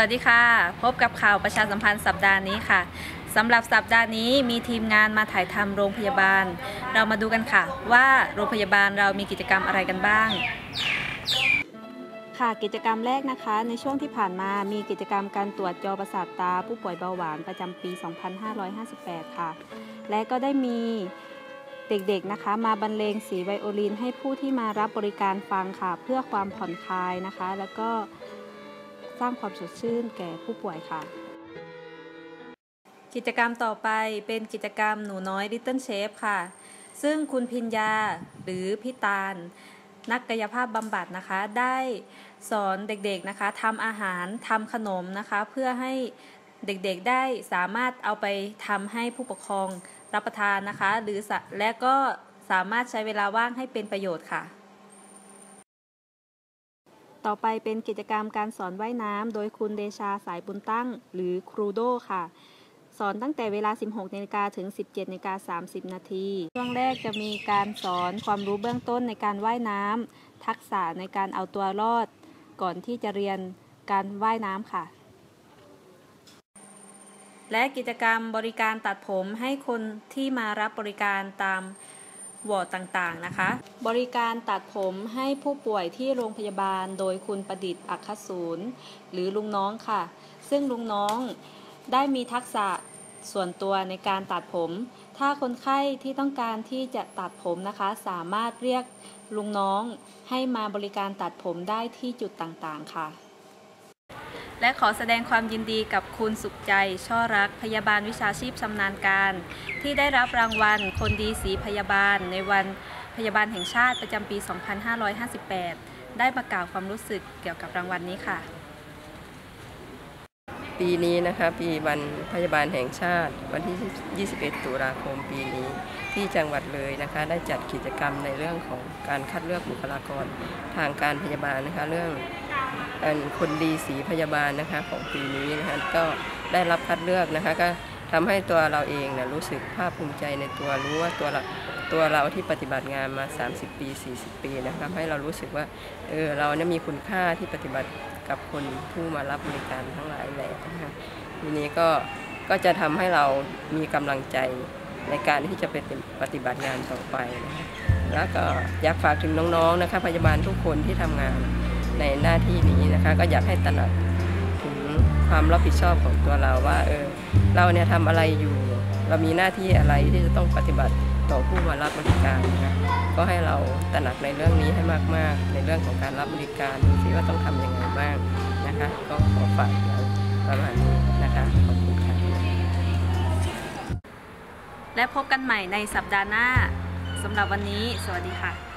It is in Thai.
วัสดีค่ะ พบกับข่าวประชาสัมพันธ์สัปดาห์นี้ค่ะสำหรับสัปดาห์นี้มีทีมงานมาถ่ายทำโรงพยาบาล เรามาดูกันค่ะ ว่าโรงพยาบาลเรามีกิจกรรมอะไรกันบ้าง ค่ะกิจกรรมแรกนะคะ ในช่วงที่ผ่านมามีกิจกรรมการตรวจจอประสาทตา ผู้ป่วยเบาหวานประจำปี 2558 ค่ะ และก็ได้มีเด็กๆนะคะ มาบรรเลงสีไวโอลินให้ผู้ที่มารับบริการฟังค่ะ เพื่อความผ่อนคลายนะคะ แล้วก็ สร้างความสดชื่นแก่ผู้ป่วยค่ะ กิจกรรมต่อไปเป็นกิจกรรมหนูน้อย Little Chef ค่ะ ซึ่งคุณพิญญาหรือพี่ตาล นักกายภาพบำบัดนะคะ ได้สอนเด็กๆนะคะทำอาหารทำขนมนะคะ เพื่อให้เด็กๆได้สามารถเอาไปทำให้ผู้ปกครองรับประทานนะคะ หรือและก็สามารถใช้เวลาว่างให้เป็นประโยชน์ค่ะ ต่อไปเป็นกิจกรรมการสอนว่ายน้ำโดยคุณเดชาสายบุญตั้ง หรือครูโดค่ะ สอนตั้งแต่เวลา 16นาฬิกาถึง 17นาฬิกา30 นาที ช่วงแรกจะมีการสอนความรู้เบื้องต้นในการว่ายน้ำทักษะในการเอาตัวรอด ก่อนที่จะเรียนการว่ายน้ำค่ะ และกิจกรรมบริการตัดผมให้คนที่มารับบริการตาม วอร์ดต่างๆนะคะ บริการตัดผมให้ผู้ป่วยที่โรงพยาบาลโดยคุณประดิษฐ์อัคศูนย์หรือลุงน้องค่ะ ซึ่งลุงน้องได้มีทักษะส่วนตัวในการตัดผม ถ้าคนไข้ที่ต้องการที่จะตัดผมนะคะ สามารถเรียกลุงน้องให้มาบริการตัดผมได้ที่จุดต่างๆค่ะ และขอแสดงความยินดีกับคุณสุขใจ ช่อรัก พยาบาลวิชาชีพชำนาญการ ที่ได้รับรางวัลคนดีสีพยาบาล ในวันพยาบาลแห่งชาติประจำปี 2558 ได้ประกาศความรู้สึกเกี่ยวกับรางวัลนนี้ค่ะ ปีนี้นะคะปีวันพยาบาลแห่งชาติ วันที่ 21 ตุลาคมปีนี้ ที่จังหวัดเลยนะคะได้จัดกิจกรรมในเรื่องของการคัดเลือกบุคลากรทางการพยาบาลนะคะเรื่อง คนดีสีพยาบาลนะคะของปีนี้นะคะก็ได้รับคัดเลือกนะคะก็ทำให้ตัวเราเองนะรู้สึกภาคภูมิใจในตัวรู้ว่าตัวเราตัวเราที่ปฏิบัติงานมา 30 ปี 40 ปีนะคะให้เรารู้สึกว่าเออเราเนี่ยมีคุณค่าที่ปฏิบัติกับคนผู้มารับบริการทั้งหลายแหละนะคะทีนี้ก็ก็จะทำให้เรามีกำลังใจในการที่จะเป็นปฏิบัติงานต่อไปนะคะแล้วก็อยากฝากถึงน้องๆนะคะพยาบาลทุกคนที่ทำงาน ในหน้าที่นี้นะคะ ก็อยากให้ตระหนักถึงความรับผิดชอบของตัวเราว่าเออเราเนี่ยทำอะไรอยู่ เรามีหน้าที่อะไรที่จะต้องปฏิบัติต่อผู้มารับบริการนะคะก็ให้เราตระหนักในเรื่องนี้ให้มาก ๆ ในเรื่องของการรับบริการดูสิว่าต้องทำยังไงบ้างนะคะ ก็ขอฝากประมาณนี้นะคะขอบคุณค่ะและพบกันใหม่ในสัปดาห์หน้าสำหรับวันนี้ สวัสดีค่ะ